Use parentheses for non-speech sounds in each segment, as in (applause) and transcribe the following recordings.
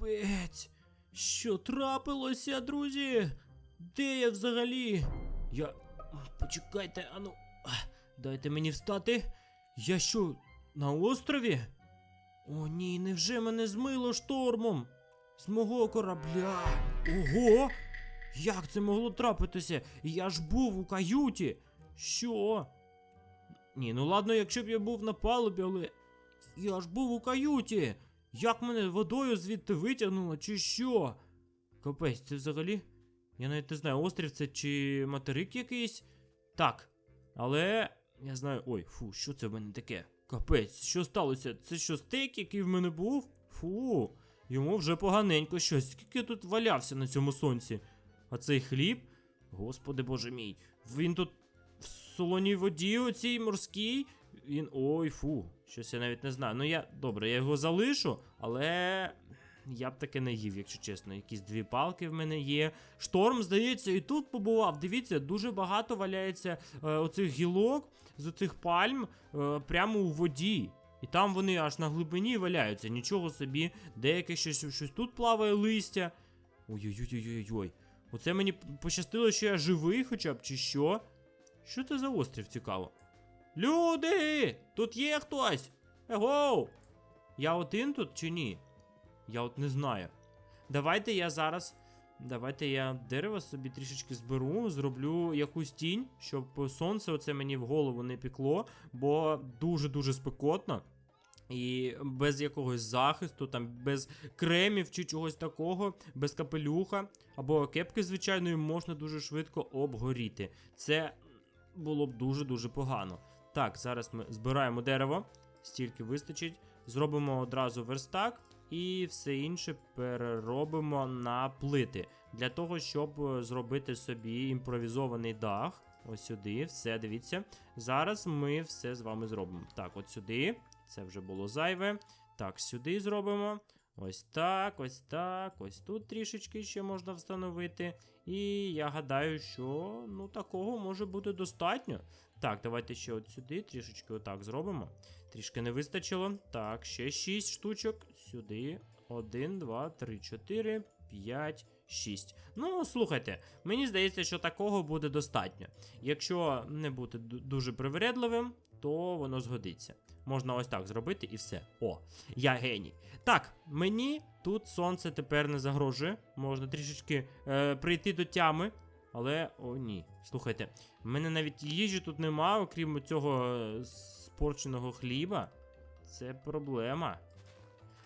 Капець. Що трапилося, друзі? Де я взагалі? Я. Почекайте, ану. Дайте мені встати. Я що, на острові? О, ні, невже мене змило штормом? З мого корабля. Ого! Як це могло трапитися? Я ж був у каюті. Що? Ні, ну ладно, якщо б я був на палубі, але. Я ж був у каюті. Як мене водою звідти витягнуло, чи що? Капець, це взагалі. Я навіть не знаю, острів це чи материк якийсь. Так. Але. Я знаю. Ой, фу, що це в мене таке? Капець, що сталося? Це що стейк, який в мене був? Фу, йому вже поганенько щось. Скільки тут валявся на цьому сонці? А цей хліб? Господи боже мій. Він тут в солоній воді, оцій морській. Він. Ой, фу, щось я навіть не знаю. Ну я. Добре, я його залишу, але. Я б таке не їв, якщо чесно. Якісь дві палки в мене є. Шторм, здається, і тут побував. Дивіться, дуже багато валяється е, оцих гілок з оцих пальм е, прямо у воді. І там вони аж на глибині валяються. Нічого собі, деяке щось, щось тут плаває листя. Ой-ой-ой-ой-ой. Оце мені пощастило, що я живий хоча б, чи що? Що це за острів цікаво? Люди! Тут є хтось! Егоу! Я один тут чи ні? Я от не знаю. Давайте я зараз. Давайте я дерево собі трішечки зберу, зроблю якусь тінь, щоб сонце оце мені в голову не пікло, бо дуже-дуже спекотно. І без якогось захисту, там, без кремів чи чогось такого, без капелюха або кепки звичайної можна дуже швидко обгоріти. Це було б дуже-дуже погано. Так, зараз ми збираємо дерево, стільки вистачить. Зробимо одразу верстак і все інше переробимо на плити. Для того, щоб е, зробити собі імпровізований дах. Ось сюди, все, дивіться. Зараз ми все з вами зробимо. Так, от сюди. Це вже було зайве. Так, сюди зробимо. Ось так, ось так, ось тут трішечки ще можна встановити. І я гадаю, що ну такого може бути достатньо. Так, давайте ще от сюди трішечки отак зробимо. Трішки не вистачило. Так, ще 6 штучок. Сюди. 1, 2, 3, 4, 5, 6. Ну, слухайте, мені здається, що такого буде достатньо. Якщо не бути дуже привередливим, то воно згодиться. Можна ось так зробити і все. О, я геній. Так, мені тут сонце тепер не загрожує. Можна трішечки е, прийти до тями. Але о, ні. Слухайте, в мене навіть їжі тут нема, окрім цього е, спорченого хліба. Це проблема.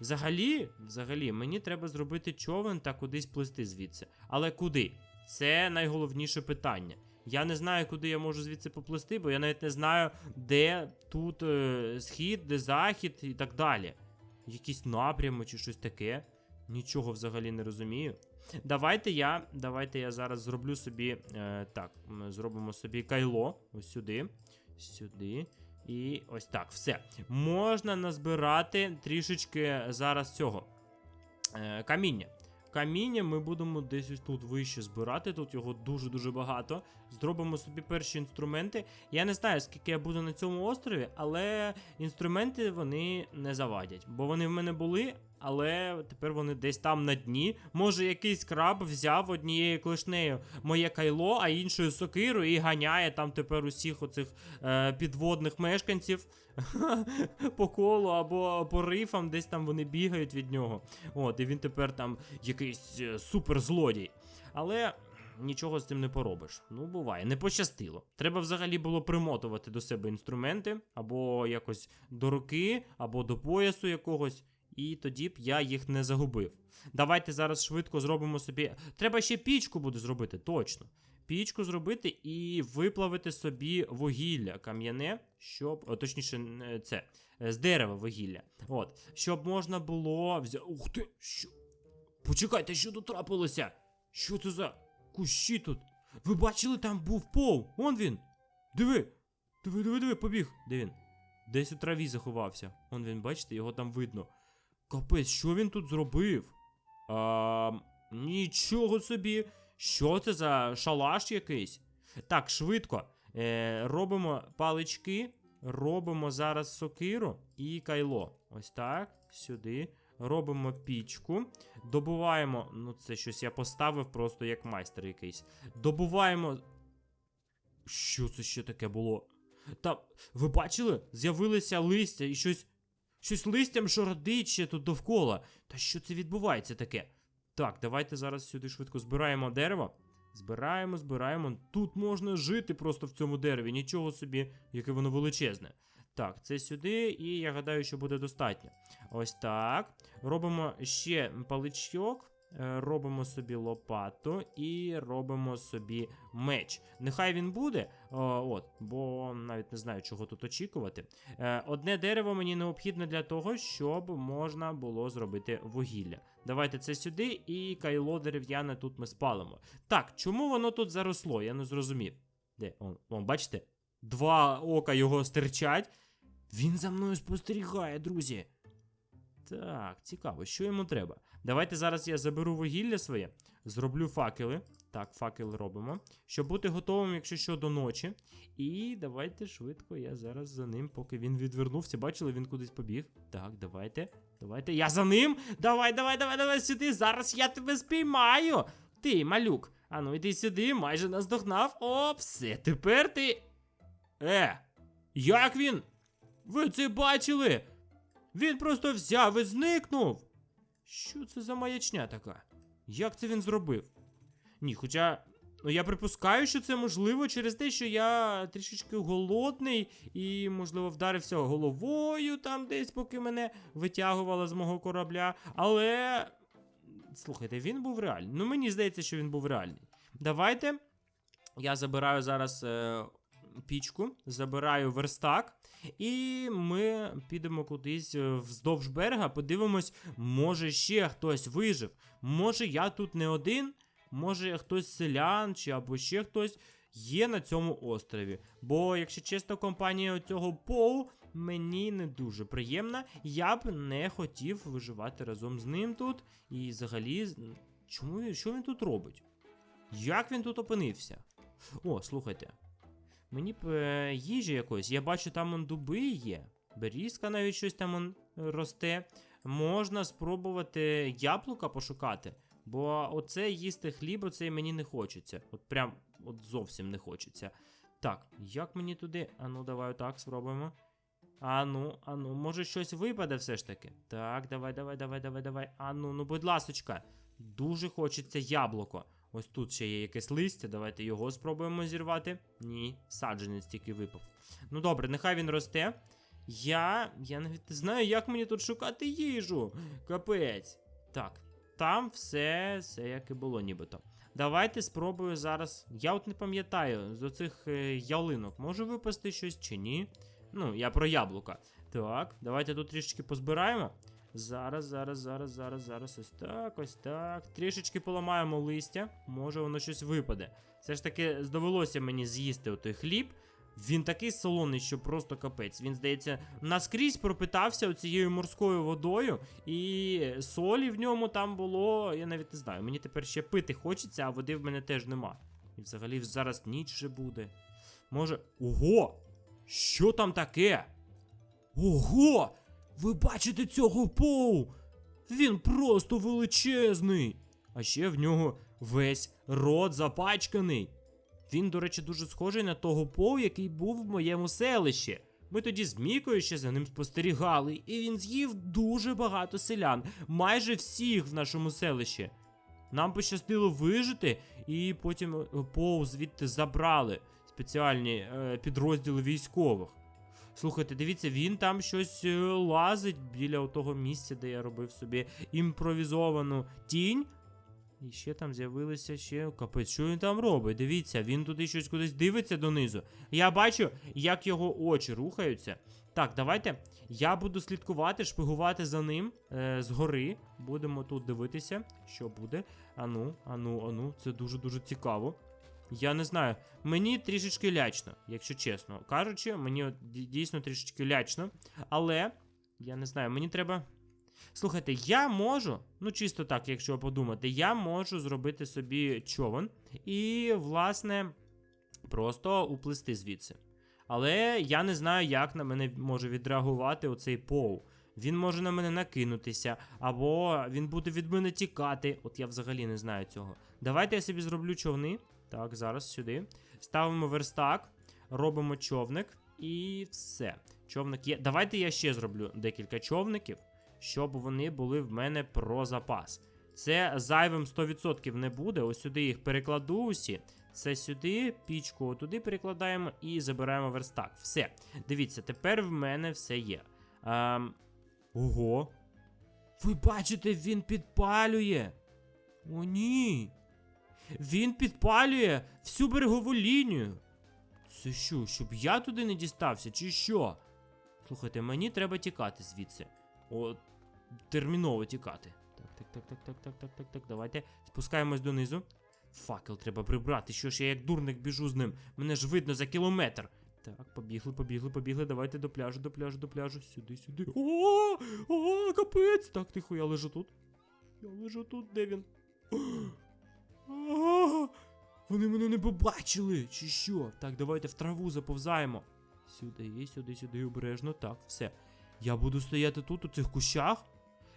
Взагалі, взагалі, мені треба зробити човен та кудись плисти звідси. Але куди? Це найголовніше питання. Я не знаю, куди я можу звідси поплисти, бо я навіть не знаю, де тут е, схід, де захід і так далі. Якісь напрями чи щось таке. Нічого взагалі не розумію. Давайте я, давайте я зараз зроблю собі. Е, так, зробимо собі кайло. Ось сюди. Сюди. І ось так, все. Можна назбирати трішечки зараз цього е, каміння. Каміння ми будемо десь ось тут вище збирати, тут його дуже-дуже багато. Зробимо собі перші інструменти. Я не знаю, скільки я буду на цьому острові, але інструменти вони не завадять. Бо вони в мене були, але тепер вони десь там на дні. Може, якийсь краб взяв однією клешнею моє кайло, а іншою сокиру і ганяє там тепер усіх оцих е, підводних мешканців (laughs) по колу або по рифам, десь там вони бігають від нього. От, і він тепер там якийсь е, суперзлодій. Але. Нічого з цим не поробиш. Ну, буває, не пощастило. Треба взагалі було примотувати до себе інструменти, або якось до руки, або до поясу якогось, і тоді б я їх не загубив. Давайте зараз швидко зробимо собі. Треба ще пічку буде зробити, точно. Пічку зробити і виплавити собі вугілля кам'яне, щоб. О, точніше, це, е, з дерева вугілля. От, щоб можна було взяти. Ух ти! Що? Почекайте, що тут трапилося? Що це за кущі тут? Ви бачили, там був пол. Он він. Диви. Диви, диви, диви, побіг. Де він? Десь у траві заховався. Он він, бачите, його там видно. Капець, що він тут зробив? А, нічого собі. Що це за шалаш якийсь? Так, швидко. Е, робимо палички, робимо зараз сокиру і кайло. Ось так, сюди. робимо пічку, добуваємо. Ну, це щось я поставив просто як майстер якийсь. Добуваємо. Що це ще таке було? Та ви бачили? З'явилися листя і щось. Щось листям шородить ще тут довкола. Та що це відбувається таке? Так, давайте зараз сюди швидко збираємо дерево. Збираємо, збираємо. Тут можна жити просто в цьому дереві. Нічого собі, яке воно величезне. Так, це сюди, і я гадаю, що буде достатньо. Ось так. Робимо ще паличок, робимо собі лопату і робимо собі меч. Нехай він буде, о, от, бо навіть не знаю, чого тут очікувати. Е, Одне дерево мені необхідне для того, щоб можна було зробити вугілля. Давайте це сюди, і кайло дерев'яне тут ми спалимо. Так, чому воно тут заросло? Я не зрозумів. Де? Он, он, бачите? Два ока його стирчать. Він за мною спостерігає, друзі. Так, цікаво, що йому треба. Давайте зараз я заберу вугілля своє, зроблю факели. Так, факели робимо. Щоб бути готовим, якщо що, до ночі. І давайте швидко, я зараз за ним, поки він відвернувся. Бачили, він кудись побіг. Так, давайте. Давайте. Я за ним. Давай, давай, давай, давай сюди. Зараз я тебе спіймаю. Ти, малюк. Ану, іди сюди, майже наздогнав. О, все, тепер ти. Е, як він? Ви це бачили? Він просто взяв і зникнув. Що це за маячня така? Як це він зробив? Ні, хоча. Ну, я припускаю, що це можливо через те, що я трішечки голодний і, можливо, вдарився головою там десь, поки мене витягувало з мого корабля. Але. Слухайте, він був реальний. Ну, мені здається, що він був реальний. Давайте. Я забираю зараз е, пічку, забираю верстак, і ми підемо кудись е, вздовж берега, подивимось, може ще хтось вижив. Може я тут не один, може хтось селян чи або ще хтось є на цьому острові. Бо, якщо чесно, компанія цього Поу мені не дуже приємна. Я б не хотів виживати разом з ним тут. І взагалі, чому він, що він тут робить? Як він тут опинився? О, слухайте. Мені б е, їжі якоїсь. Я бачу, там он дуби є. Берізка навіть щось там он е, росте. Можна спробувати яблука пошукати. Бо оце їсти хліб, оце мені не хочеться. От прям от зовсім не хочеться. Так, як мені туди? Ану, давай отак спробуємо. Ану, ану, може щось випаде все ж таки. Так, давай, давай, давай, давай, давай. Ану, ну будь ласочка. Дуже хочеться яблуко. Ось тут ще є якесь листя, давайте його спробуємо зірвати. Ні, саджанець тільки випав. Ну добре, нехай він росте. Я. Я навіть не знаю, як мені тут шукати їжу. Капець. Так, там все, все як і було, нібито. Давайте спробую зараз. Я от не пам'ятаю, з оцих е, ялинок може випасти щось чи ні. Ну, я про яблука. Так, давайте тут трішечки позбираємо. Зараз, зараз, зараз, зараз, зараз. Ось так, ось так. Трішечки поламаємо листя. Може воно щось випаде. Все ж таки довелося мені з'їсти отой хліб. Він такий солоний, що просто капець. Він, здається, наскрізь пропитався оцією морською водою, і солі в ньому там було. Я навіть не знаю. Мені тепер ще пити хочеться, а води в мене теж нема. І взагалі зараз ніч вже буде. Може. Ого! Що там таке? Ого! Ви бачите цього поу? Він просто величезний. А ще в нього весь рот запачканий. Він, до речі, дуже схожий на того поу, який був в моєму селищі. Ми тоді з Мікою ще за ним спостерігали, і він з'їв дуже багато селян, майже всіх в нашому селищі. Нам пощастило вижити, і потім е, Поу звідти забрали спеціальні е, підрозділи військових. Слухайте, дивіться, він там щось е, лазить біля того місця, де я робив собі імпровізовану тінь. І ще там з'явилися ще капець, що він там робить? Дивіться, він туди щось кудись дивиться донизу. Я бачу, як його очі рухаються. Так, давайте. Я буду слідкувати, шпигувати за ним е, згори. Будемо тут дивитися, що буде. Ану, ану, ану, це дуже-дуже цікаво. Я не знаю, мені трішечки лячно, якщо чесно. Кажучи, мені дійсно трішечки лячно. Але я не знаю, мені треба. Слухайте, я можу, ну чисто так, якщо подумати, я можу зробити собі човен і, власне, просто уплисти звідси. Але я не знаю, як на мене може відреагувати оцей поу. він може на мене накинутися, або він буде від мене тікати. От я взагалі не знаю цього. Давайте я собі зроблю човни. Так, зараз сюди. Ставимо верстак, робимо човник і все. Човник є. Давайте я ще зроблю декілька човників, щоб вони були в мене про запас. Це зайвим 100% не буде. Ось сюди їх перекладу усі. Це сюди, пічку туди перекладаємо і забираємо верстак. Все. Дивіться, тепер в мене все є. Ем... Ого. Ви бачите, він підпалює. О, ні. Він підпалює всю берегову лінію. Це що, щоб я туди не дістався, чи що? Слухайте, мені треба тікати звідси. О, терміново тікати. Так, так, так, так, так, так, так, так, так. Давайте спускаємось донизу. Факел треба прибрати. Що ж я як дурник біжу з ним. Мене ж видно за кілометр. Так, побігли, побігли, побігли. Давайте до пляжу, до пляжу, до пляжу. Сюди, сюди. О, о, капець! Так, тихо, я лежу тут. Я лежу тут, де він? А, Вони мене не побачили, чи що? Так, давайте в траву заповзаємо. Сюди, сюди, сюди, обережно. Так, все. Я буду стояти тут, у цих кущах.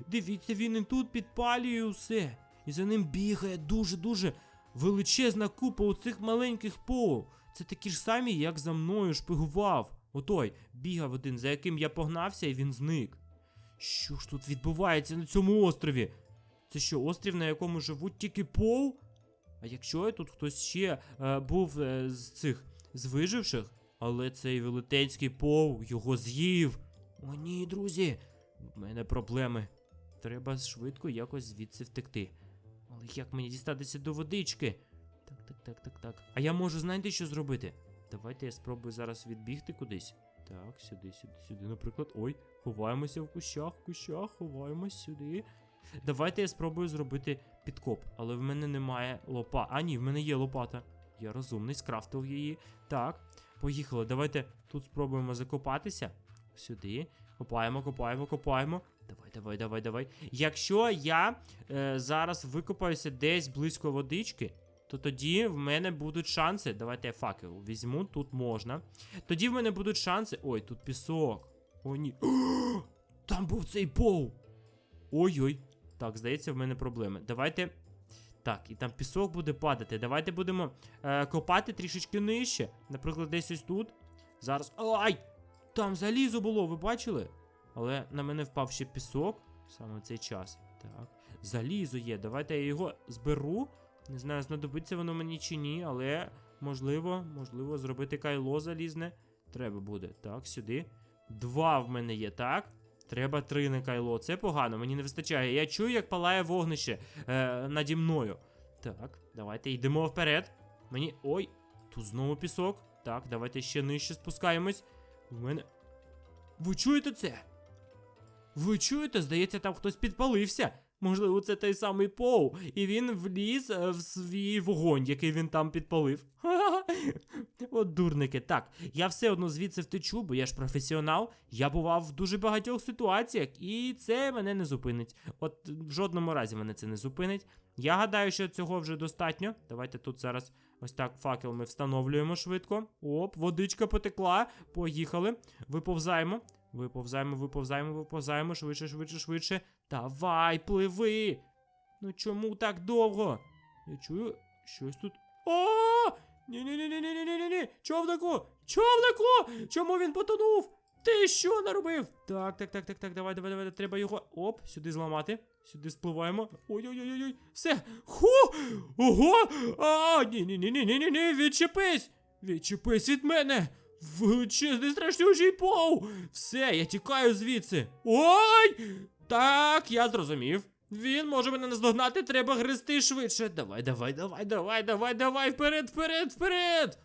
Дивіться, він і тут підпалює усе. І за ним бігає дуже-дуже величезна купа оцих маленьких пов. Це такі ж самі, як за мною шпигував. Отой бігав один, за яким я погнався, і він зник. Що ж тут відбувається на цьому острові? Це що, острів, на якому живуть тільки пол? А якщо тут хтось ще е, був е, з цих з виживших, але цей велетенський пол його з'їв. О, ні, друзі, в мене проблеми. Треба швидко якось звідси втекти. Але як мені дістатися до водички? Так, так, так, так, так. А я можу, знаєте, що зробити? Давайте я спробую зараз відбігти кудись. Так, сюди, сюди, сюди, наприклад. Ой, ховаємося в кущах, кущах, ховаємось сюди. Давайте я спробую зробити підкоп, але в мене немає лопа. А ні, в мене є лопата. Я розумний, скрафтив її. Так, поїхали. Давайте тут спробуємо закопатися. Сюди. Копаємо, копаємо, копаємо. Давай, давай, давай, давай. Якщо я е, зараз викопаюся десь близько водички, то тоді в мене будуть шанси. Давайте я факел візьму, тут можна. Тоді в мене будуть шанси. Ой, тут пісок. О, ні. (gasps) Там був цей пол. Ой-ой. Так, здається, в мене проблеми. Давайте. Так, і там пісок буде падати. Давайте будемо е, копати трішечки нижче. Наприклад, десь ось тут. Зараз. Ай! Там залізо було, ви бачили? Але на мене впав ще пісок саме в цей час. Так. Залізо є. Давайте я його зберу. Не знаю, знадобиться воно мені чи ні, але можливо, можливо, зробити кайло залізне. Треба буде. Так, сюди. Два в мене є, так? Треба три на кайло. Це погано, мені не вистачає. Я чую, як палає вогнище е, наді мною. Так, давайте йдемо вперед. Мені. Ой, тут знову пісок. Так, давайте ще нижче спускаємось. У мене. Ви чуєте це? Ви чуєте? Здається, там хтось підпалився. Можливо, це той самий Поу, і він вліз е, в свій вогонь, який він там підпалив. Ха-ха-ха. (laughs) От дурники. Так, я все одно звідси втечу, бо я ж професіонал. Я бував в дуже багатьох ситуаціях, і це мене не зупинить. От в жодному разі мене це не зупинить. Я гадаю, що цього вже достатньо. Давайте тут зараз ось так факел ми встановлюємо швидко. Оп, водичка потекла. Поїхали. Виповзаємо. Виповзаємо, виповзаємо, виповзаємо, швидше, швидше, швидше. Давай, пливи. Ну чому так довго? Я чую щось тут. О! Ні-ні-ні-ні-ні-ні-ні! Човнику! Човнику! Чому він потонув? Ти що наробив? Так, так, так, так, так, давай, давай, давай, треба його. Оп, сюди зламати. Сюди спливаємо. Ой-ой-ой-ой. Все. Ху! Ого! А, ні-ні-ні-ні-ні-ні, відчепись! Відчепись від мене! Величезний страшнючий пов! Все, я тікаю звідси. Ой! Так, я зрозумів. Він може мене наздогнати, треба гризти швидше. Давай, давай, давай, давай, давай, давай, вперед, вперед, вперед!